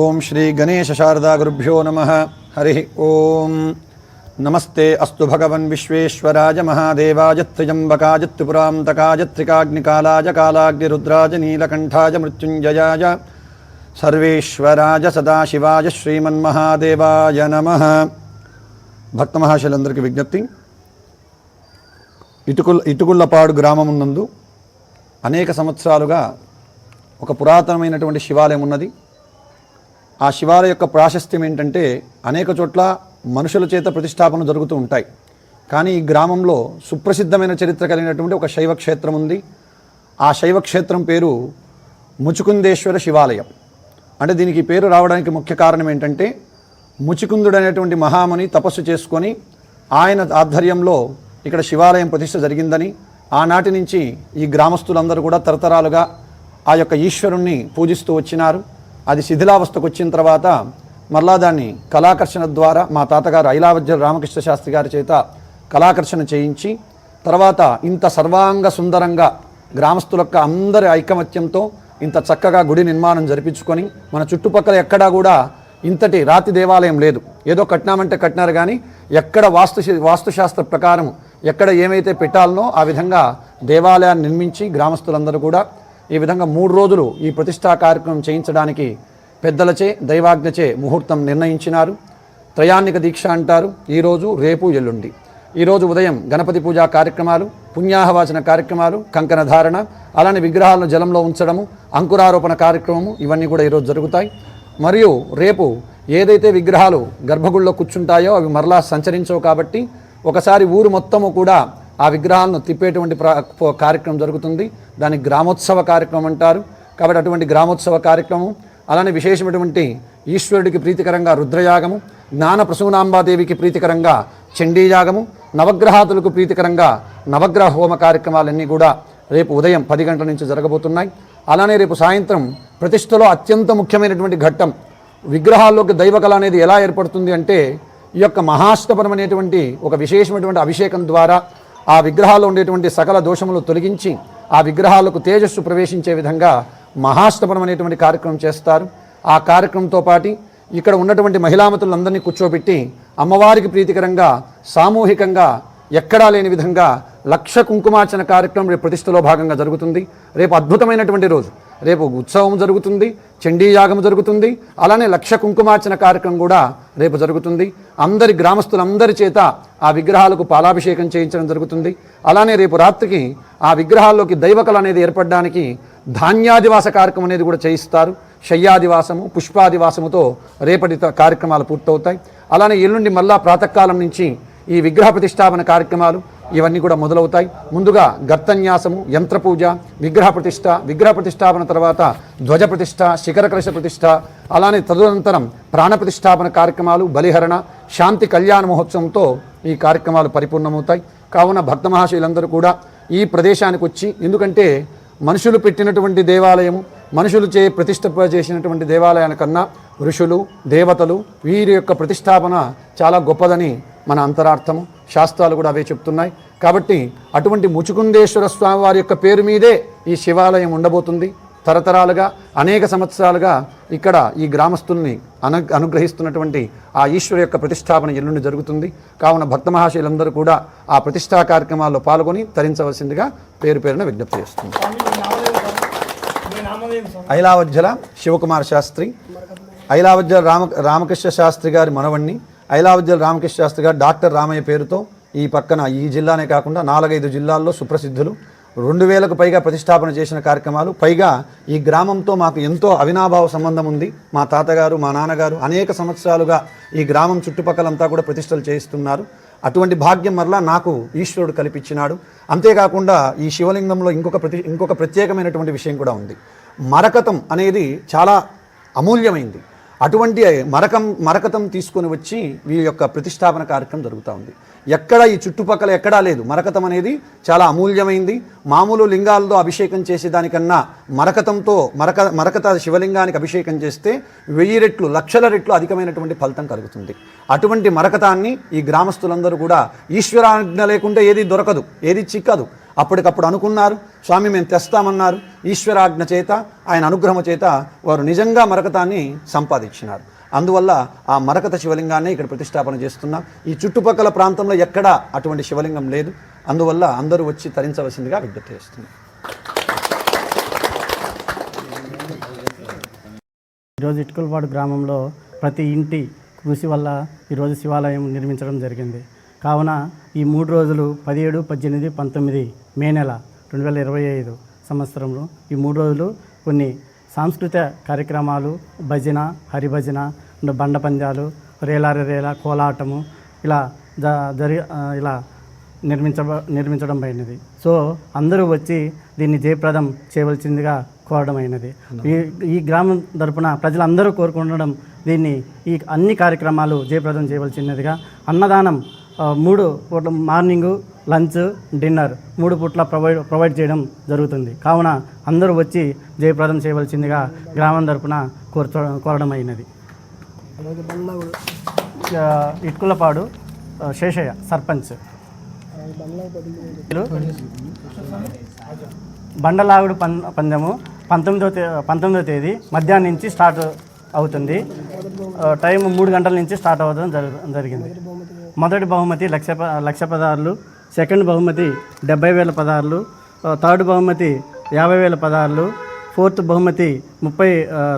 ఓం శ్రీ గణేశ శారదా గురుభ్యో నమ. హరి ఓం. నమస్తే అస్తు భగవన్ విశ్వేశ్వరాజ మహాదేవాజ త్రిజంబకాయ త్రిపురాంతకాయ త్రికాగ్నికాలాయ నీలకంఠాయ మృత్యుంజయాయ సర్వేశ్వరాజ సదాశివాజ శ్రీమన్మహాదేవాయ నమ. భక్త మహాశయులందరికీ విజ్ఞప్తి. ఇటుకుల్ ఇటుకుళ్ళపాడు గ్రామం అనేక సంవత్సరాలుగా ఒక పురాతనమైనటువంటి శివాలయం ఉన్నది. ఆ శివాలయ యొక్క ప్రాశస్త్యం ఏంటంటే అనేక చోట్ల మనుషుల చేత ప్రతిష్టాపన జరుగుతూ ఉంటాయి. కానీ ఈ గ్రామంలో సుప్రసిద్ధమైన చరిత్ర కలిగినటువంటి ఒక శైవ క్షేత్రం ఉంది. ఆ శైవ క్షేత్రం పేరు ముచుకుందేశ్వర శివాలయం. అంటే దీనికి పేరు రావడానికి ముఖ్య కారణం ఏంటంటే ముచుకుందుడు అనేటువంటి మహాముని తపస్సు చేసుకొని ఆయన ఆధ్వర్యంలో ఇక్కడ శివాలయం ప్రతిష్ట జరిగిందని ఆనాటి నుంచి ఈ గ్రామస్తులందరూ కూడా తరతరాలుగా ఆ యొక్క ఈశ్వరుణ్ణి పూజిస్తూ వచ్చినారు. అది శిథిలావస్థకు వచ్చిన తర్వాత మరలా దాన్ని కళాకర్షణ ద్వారా మా తాతగారు ఐలావజ్జల రామకృష్ణ శాస్త్రి గారి చేత కళాకర్షణ చేయించి తర్వాత ఇంత సర్వాంగ సుందరంగా గ్రామస్తుల యొక్క అందరి ఐకమత్యంతో ఇంత చక్కగా గుడి నిర్మాణం జరిపించుకొని మన చుట్టుపక్కల ఎక్కడా కూడా ఇంతటి రాతి దేవాలయం లేదు. ఏదో కట్టినామంటే కట్టినారు కానీ ఎక్కడ వాస్తు వాస్తుశాస్త్ర ప్రకారం ఎక్కడ ఏమైతే పెట్టాలనో ఆ విధంగా దేవాలయాన్ని నిర్మించి గ్రామస్తులందరూ కూడా ఈ విధంగా మూడు రోజులు ఈ ప్రతిష్టా కార్యక్రమం చేయించడానికి పెద్దలచే దైవాజ్ఞచే ముహూర్తం నిర్ణయించినారు. త్రయాన్నిక దీక్ష అంటారు. ఈరోజు రేపు ఎల్లుండి. ఈరోజు ఉదయం గణపతి పూజా కార్యక్రమాలు పుణ్యాహవాచన కార్యక్రమాలు కంకణ ధారణ అలానే విగ్రహాలను జలంలో ఉంచడము అంకురారోపణ కార్యక్రమము ఇవన్నీ కూడా ఈరోజు జరుగుతాయి. మరియు రేపు ఏదైతే విగ్రహాలు గర్భగుడిలో కూర్చుంటాయో అవి మరలా సంచరించవు కాబట్టి ఒకసారి ఊరు మొత్తము కూడా ఆ విగ్రహాలను తిప్పేటువంటి ప్ర కార్యక్రమం జరుగుతుంది. దాన్ని గ్రామోత్సవ కార్యక్రమం అంటారు. కాబట్టి అటువంటి గ్రామోత్సవ కార్యక్రమం అలానే విశేషమైనటువంటి ఈశ్వరుడికి ప్రీతికరంగా రుద్రయాగము జ్ఞాన ప్రసూనాంబాదేవికి ప్రీతికరంగా చండీయాగము నవగ్రహాతులకు ప్రీతికరంగా నవగ్రహ హోమ కార్యక్రమాలన్నీ కూడా రేపు ఉదయం పది గంటల నుంచి జరగబోతున్నాయి. అలానే రేపు సాయంత్రం ప్రతిష్టలో అత్యంత ముఖ్యమైనటువంటి ఘట్టం విగ్రహాల్లోకి దైవకళ అనేది ఎలా ఏర్పడుతుంది అంటే ఈ యొక్క మహాష్టపరం అనేటువంటి ఒక విశేషమైనటువంటి అభిషేకం ద్వారా ఆ విగ్రహాల్లో ఉండేటువంటి సకల దోషములు తొలగించి ఆ విగ్రహాలకు తేజస్సు ప్రవేశించే విధంగా మహాష్టపనం అనేటువంటి కార్యక్రమం చేస్తారు. ఆ కార్యక్రమంతో పాటు ఇక్కడ ఉన్నటువంటి మహిళామతులందరినీ కూర్చోబెట్టి అమ్మవారికి ప్రీతికరంగా సామూహికంగా ఎక్కడా లేని విధంగా లక్ష కుంకుమార్చన కార్యక్రమం రేపు ప్రతిష్టలో భాగంగా జరుగుతుంది. రేపు అద్భుతమైనటువంటి రోజు. రేపు ఉత్సవం జరుగుతుంది చండీయాగం జరుగుతుంది అలానే లక్ష కుంకుమార్చన కార్యక్రమం కూడా రేపు జరుగుతుంది. అందరి గ్రామస్తులందరి చేత ఆ విగ్రహాలకు పాలాభిషేకం చేయించడం జరుగుతుంది. అలానే రేపు రాత్రికి ఆ విగ్రహాల్లోకి దైవకళ అనేది ఏర్పడడానికి ధాన్యాదివాస కార్యక్రమం అనేది కూడా చేయిస్తారు. శయ్యాదివాసము పుష్పాదివాసముతో రేపటి కార్యక్రమాలు పూర్తవుతాయి. అలానే ఎల్లుండి మళ్ళా ప్రాతకాలం నుంచి ఈ విగ్రహ ప్రతిష్టాపన కార్యక్రమాలు ఇవన్నీ కూడా మొదలవుతాయి. ముందుగా గర్తన్యాసము యంత్ర పూజ విగ్రహ ప్రతిష్ట విగ్రహ ప్రతిష్టాపన తర్వాత ధ్వజ ప్రతిష్ట శిఖర కలశ ప్రతిష్ట అలానే తదనంతరం ప్రాణ ప్రతిష్టాపన కార్యక్రమాలు బలిహరణ శాంతి కళ్యాణ మహోత్సవంతో ఈ కార్యక్రమాలు పరిపూర్ణమవుతాయి. కావున భక్త మహాశయులందరూ కూడా ఈ ప్రదేశానికి వచ్చి ఎందుకంటే మనుషులు పెట్టినటువంటి దేవాలయము మనుషులు చే ప్రతిష్ట చేసినటువంటి దేవాలయాల కన్నా ఋషులు దేవతలు వీరి యొక్క ప్రతిష్టాపన చాలా గొప్పదని మన అంతరార్థము శాస్త్రాలు కూడా అవే చెప్తున్నాయి. కాబట్టి అటువంటి ముచుకుందేశ్వర స్వామి వారి యొక్క పేరు మీదే ఈ శివాలయం ఉండబోతుంది. తరతరాలుగా అనేక సంవత్సరాలుగా ఇక్కడ ఈ గ్రామస్తుల్ని అను అనుగ్రహిస్తున్నటువంటి ఆ ఈశ్వరు యొక్క ప్రతిష్టాపన ఎల్లుండి జరుగుతుంది. కావున భక్త మహాశయులందరూ కూడా ఆ ప్రతిష్టా కార్యక్రమాల్లో పాల్గొని తరించవలసిందిగా పేరు పేరున విజ్ఞప్తి చేస్తుంది ఐలావజ్జల శివకుమార్ శాస్త్రి ఐలావజ్జల రామ రామకృష్ణ శాస్త్రి గారి మనవణ్ణి ఐలావజ్జల రామకృష్ణ శాస్త్రి గారు డాక్టర్ రామయ్య పేరుతో ఈ పక్కన ఈ జిల్లానే కాకుండా నాలుగైదు జిల్లాల్లో సుప్రసిద్ధులు. రెండు వేలకు పైగా ప్రతిష్టాపన చేసిన కార్యక్రమాలు. పైగా ఈ గ్రామంతో మాకు ఎంతో అవినాభావ సంబంధం ఉంది. మా తాతగారు మా నాన్నగారు అనేక సంవత్సరాలుగా ఈ గ్రామం చుట్టుపక్కలంతా కూడా ప్రతిష్టలు చేయిస్తున్నారు. అటువంటి భాగ్యం మరలా నాకు ఈశ్వరుడు కల్పించినాడు. అంతేకాకుండా ఈ శివలింగంలో ఇంకొక ప్రతి ఇంకొక ప్రత్యేకమైనటువంటి విషయం కూడా ఉంది. మరకతం అనేది చాలా అమూల్యమైంది. అటువంటి మరకం మరకతం తీసుకొని వచ్చి వీరి యొక్క ప్రతిష్టాపన కార్యక్రమం జరుగుతూ ఉంది. ఎక్కడ ఈ చుట్టుపక్కల ఎక్కడా లేదు. మరకతం అనేది చాలా అమూల్యమైంది. మామూలు లింగాలతో అభిషేకం చేసేదానికన్నా మరకతంతో మరక మరకత శివలింగానికి అభిషేకం చేస్తే వెయ్యి రెట్లు లక్షల రెట్లు అధికమైనటువంటి ఫలితం కలుగుతుంది. అటువంటి మరకతాన్ని ఈ గ్రామస్తులందరూ కూడా ఈశ్వరాజ్ఞ లేకుంటే ఏది దొరకదు ఏది చిక్కదు. అప్పటికప్పుడు అనుకున్నారు స్వామి మేము తెస్తామన్నారు. ఈశ్వరాజ్ఞ చేత ఆయన అనుగ్రహం చేత వారు నిజంగా మరకతాన్ని సంపాదించినారు. అందువల్ల ఆ మరకత శివలింగాన్ని ఇక్కడ ప్రతిష్టాపన చేస్తున్నాం. ఈ చుట్టుపక్కల ప్రాంతంలో ఎక్కడా అటువంటి శివలింగం లేదు. అందువల్ల అందరూ వచ్చి తరించవలసిందిగా విజ్ఞప్తి చేస్తున్నాం. ఈరోజు ఇటుకలపాడు గ్రామంలో ప్రతి ఇంటి కృషి వల్ల ఈరోజు శివాలయం నిర్మించడం జరిగింది. కావున ఈ మూడు రోజులు పదిహేడు పద్దెనిమిది పంతొమ్మిది మే నెల రెండు వేల ఇరవై ఐదు సంవత్సరంలో ఈ మూడు రోజులు కొన్ని సాంస్కృతిక కార్యక్రమాలు భజన హరిభజన బండ పందాలు రేలారి రేల కోలాటము ఇలా జ జరి ఇలా నిర్మించ నిర్మించడం అయినది. సో అందరూ వచ్చి దీన్ని జయప్రదం చేయవలసిందిగా కోరడం అయినది. ఈ ఈ గ్రామం తరపున ప్రజలందరూ కోరుకుండడం దీన్ని ఈ అన్ని కార్యక్రమాలు జయప్రదం చేయవలసినదిగా అన్నదానం మూడు పూట్ల మార్నింగు లంచ్ డిన్నర్ మూడు పూట్ల ప్రొవైడ్ ప్రొవైడ్ చేయడం జరుగుతుంది. కావున అందరూ వచ్చి జయప్రదం చేయవలసిందిగా గ్రామం తరపున కోరుచ కోరడం అయినది ఇట్కులపాడు శేషయ్య సర్పంచ్. బండలాగుడు పం పందెము పంతొమ్మిదో తే పంతొమ్మిదో తేదీ మధ్యాహ్నం నుంచి స్టార్ట్ అవుతుంది. టైం మూడు గంటల నుంచి స్టార్ట్ అవ్వడం జరుగు జరిగింది. మొదటి బహుమతి లక్ష ప- లక్ష పదార్లు సెకండ్ బహుమతి డెబ్బై వేల పదార్లు ఆ, థర్డ్ బహుమతి యాభై వేల పదార్లు ఫోర్త్ బహుమతి ముప్పై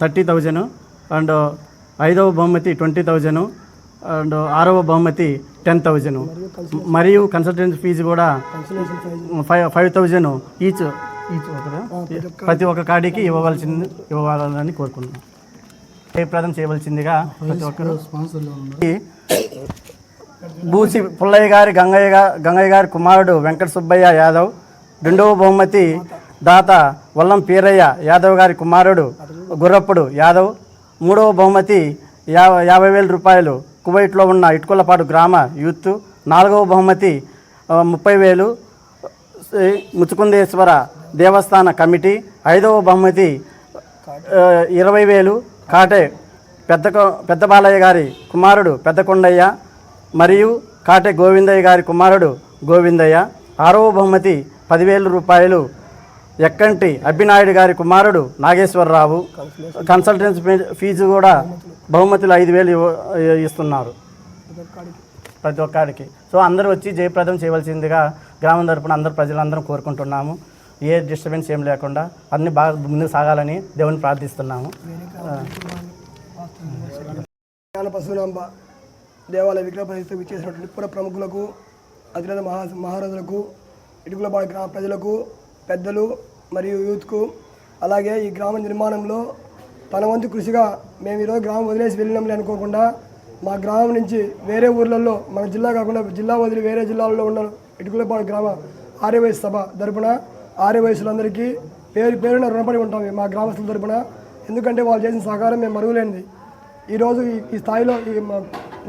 థర్టీ థౌజండ్ అండ్ ఐదవ బహుమతి ట్వంటీ థౌజండ్ అండ్ ఆరవ బహుమతి టెన్ థౌజండ్ మరియు కన్సల్టెన్సీ ఫీజు కూడా five five thousand each each ప్రతి ఒక్క కాడికి ఇవ్వవలసింది ఇవ్వాలని కోరుకుంటున్నాం. జయప్రదం చేయవలసిందిగా ప్రతి ఒక్కరు బూసి పుల్లయ్య గారి గంగయ్య గంగయ్య గారి కుమారుడు వెంకట సుబ్బయ్య యాదవ్ రెండవ బహుమతి దాత వల్లం పీరయ్య యాదవ్ గారి కుమారుడు గుర్రప్పుడు యాదవ్ మూడవ బహుమతి యాభై వేల రూపాయలు కువైట్లో ఉన్న ఇటుకొల్లపాడు గ్రామ యూత్ నాలుగవ బహుమతి ముప్పై వేలు ముచుకుందేశ్వర దేవస్థాన కమిటీ ఐదవ బహుమతి ఇరవై వేలు కాటే పెద్ద పెద్ద బాలయ్య గారి కుమారుడు పెద్ద కొండయ్య మరియు కాటే గోవిందయ్య గారి కుమారుడు గోవిందయ్య. ఆరవ బహుమతి పదివేల రూపాయలు ఎక్కంటి అబ్బినాయుడు గారి కుమారుడు నాగేశ్వరరావు. కన్సల్టెన్సీ ఫీజు కూడా బహుమతులు ఐదు వేలు ఇవ్వ- ఇస్తున్నారు. ప్రతి ఒక్కడికి. సో అందరూ వచ్చి జయప్రదం చేయవలసిందిగా గ్రామం తరపున అందరు ప్రజలందరం కోరుకుంటున్నాము. ఏ డిస్టర్బెన్స్ ఏం లేకుండా అన్ని బాగా ముందుకు సాగాలని దేవుని ప్రార్థిస్తున్నాము ఆ. పశునాంబ దేవాలయ విగ్రహ ప్రతిష్ఠకు ఇచ్చేసినటువంటి పుర ప్రముఖులకు అతిరథ మహా మహారాజులకు ఇటుకులపాడు గ్రామ ప్రజలకు పెద్దలు మరియు యూత్కు అలాగే ఈ గ్రామ నిర్మాణంలో తన వంతు కృషిగా మేము ఈరోజు గ్రామం వదిలేసి వెళ్ళినాంలే అనుకోకుండా మా గ్రామం నుంచి వేరే ఊర్లలో మన జిల్లా కాకుండా జిల్లా వదిలి వేరే జిల్లాల్లో ఉన్న ఇటుకులపాడు గ్రామ ఆర్యవయసు సభ తరపున ఆర్యవయసులందరికీ పేరు పేరున రుణపడి ఉంటాం మా గ్రామస్తుల తరపున. ఎందుకంటే వాళ్ళు చేసిన సహకారం మేము మరుగులేనిది ఈరోజు ఈ స్థాయిలో ఈ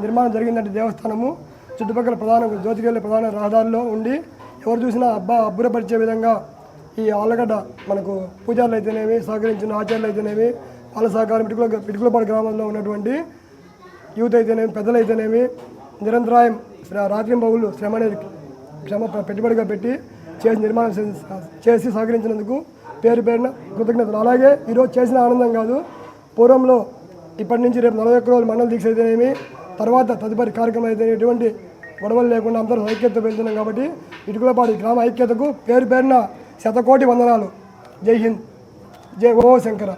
నిర్మాణం జరిగిందంటే దేవస్థానము. చుట్టుపక్కల ప్రధాన జ్యోతికెళ్ళే ప్రధాన రహదారిలో ఉండి ఎవరు చూసినా అబ్బా అబ్బురపరిచే విధంగా ఈ ఆళ్ళగడ్డ మనకు పూజారులు అయితేనేవి సహకరించిన ఆచార్యులు అయితేనేమి వాళ్ళ సహకారం పిటుకుల పిటుకులపాడు గ్రామంలో ఉన్నటువంటి యూత్ అయితేనేమి పెద్దలు అయితేనేమి నిరంతరాయం రాత్రింబవులు శ్రమ అనేది శ్రమ పెట్టుబడిగా పెట్టి చేసి నిర్మాణం చేసి సహకరించినందుకు పేరు పేరున కృతజ్ఞతలు. అలాగే ఈరోజు చేసిన ఆనందం కాదు పూర్వంలో ఇప్పటి నుంచి రేపు నలభై ఒక్క రోజులు మండల దీక్ష అయితేనేమి తర్వాత తదుపరి కార్యక్రమం అయితే ఎటువంటి గొడవలు లేకుండా అందరూ ఐక్యతతో వెళ్తున్నాం కాబట్టి ఇటుకులపాటి గ్రామ ఐక్యతకు పేరు పేరున శతకోటి వందనాలు. జై హింద్. జై ఓ శంకర.